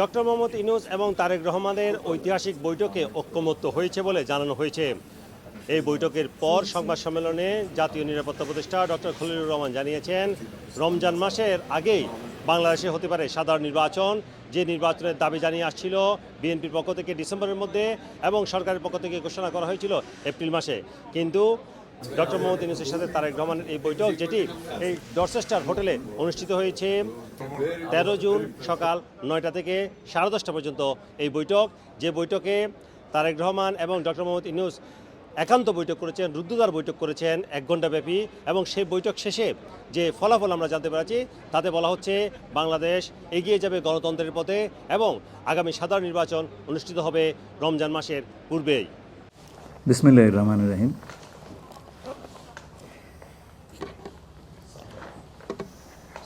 Doctor Mohammad Yunus এবং তারেক রহমানের ঐতিহাসিক বৈঠকে ঐক্যমত্য হয়েছে বলে জানানো হয়েছে। এই বৈঠকের পর সংবাদ সম্মেলনে জাতীয় নিরাপত্তা উপদেষ্টা ডক্টর খলিলুর রহমান জানিয়েছেন, রমজান মাসের আগেই বাংলাদেশে হতে পারে সাধারণ নির্বাচন। যে নির্বাচনের দাবি জানিয়ে আসছিল বিএনপির পক্ষ থেকে ডিসেম্বরের মধ্যে এবং সরকারের পক্ষ থেকে ঘোষণা করা হয়েছিল এপ্রিল মাসে। কিন্তু ডক্টর মোহাম্মদ ইউনুসের সাথে তারেক রহমানের এই বৈঠক, যেটি এই ডরচেস্টার হোটেলে অনুষ্ঠিত হয়েছে তেরো জুন সকাল নয়টা থেকে সাড়ে দশটা পর্যন্ত এই বৈঠক। যে বৈঠকে তারেক রহমান এবং ডক্টর মোহাম্মদ ইউনুস একান্ত বৈঠক করেছেন, রুদ্ধদ্বার বৈঠক করেছেন এক ঘণ্টাব্যাপী, এবং সেই বৈঠক শেষে যে ফলাফল আমরা জানতে পেরেছি, তাতে বলা হচ্ছে বাংলাদেশ এগিয়ে যাবে গণতন্ত্রের পথে এবং আগামী সাধারণ নির্বাচন অনুষ্ঠিত হবে রমজান মাসের পূর্বেই। বিসমিল্লাহ রহমান রহিম।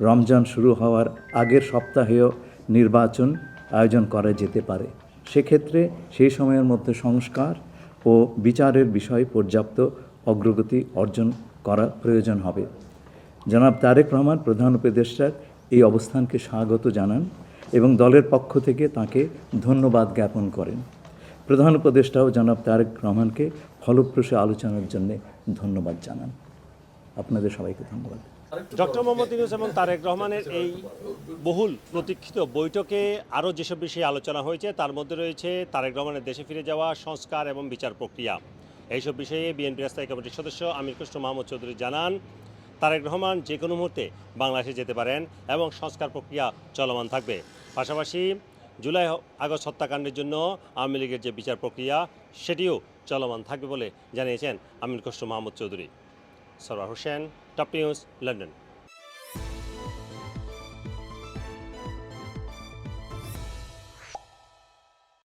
রমজান শুরু হওয়ার আগের সপ্তাহেও নির্বাচন আয়োজন করা যেতে পারে। সেক্ষেত্রে সেই সময়ের মধ্যে সংস্কার ও বিচারের বিষয়ে পর্যাপ্ত অগ্রগতি অর্জন করা প্রয়োজন হবে। জনাব তারেক রহমান, প্রধান উপদেষ্টার এই অবস্থানকে স্বাগত জানান এবং দলের পক্ষ থেকে তাকে ধন্যবাদ জ্ঞাপন করেন। প্রধান উপদেষ্টাও জনাব তারেক রহমানকে ফলপ্রসূ আলোচনার জন্য ধন্যবাদ জানান। আপনাদের সবাইকে ধন্যবাদ। ডক্টর মোহাম্মদ ইউনুস এবং তারেক রহমানের এই বহুল প্রতীক্ষিত বৈঠকে আরও যেসব বিষয়ে আলোচনা হয়েছে, তার মধ্যে রয়েছে তারেক রহমানের দেশে ফিরে যাওয়া, সংস্কার এবং বিচার প্রক্রিয়া। এইসব বিষয়ে বিএনপি স্থায়ী কমিটির সদস্য আমির কৃষ্ণ মাহমুদ চৌধুরী জানান, তারেক রহমান যে কোনো মুহূর্তে বাংলাদেশে যেতে পারেন এবং সংস্কার প্রক্রিয়া চলমান থাকবে। পাশাপাশি জুলাই, আগস্ট হত্যাকাণ্ডের জন্য আওয়ামী লীগের যে বিচার প্রক্রিয়া, সেটিও চলমান থাকবে বলে জানিয়েছেন আমির Krishna Mahmud Chowdhury. Sarah Hussain, Top News, London.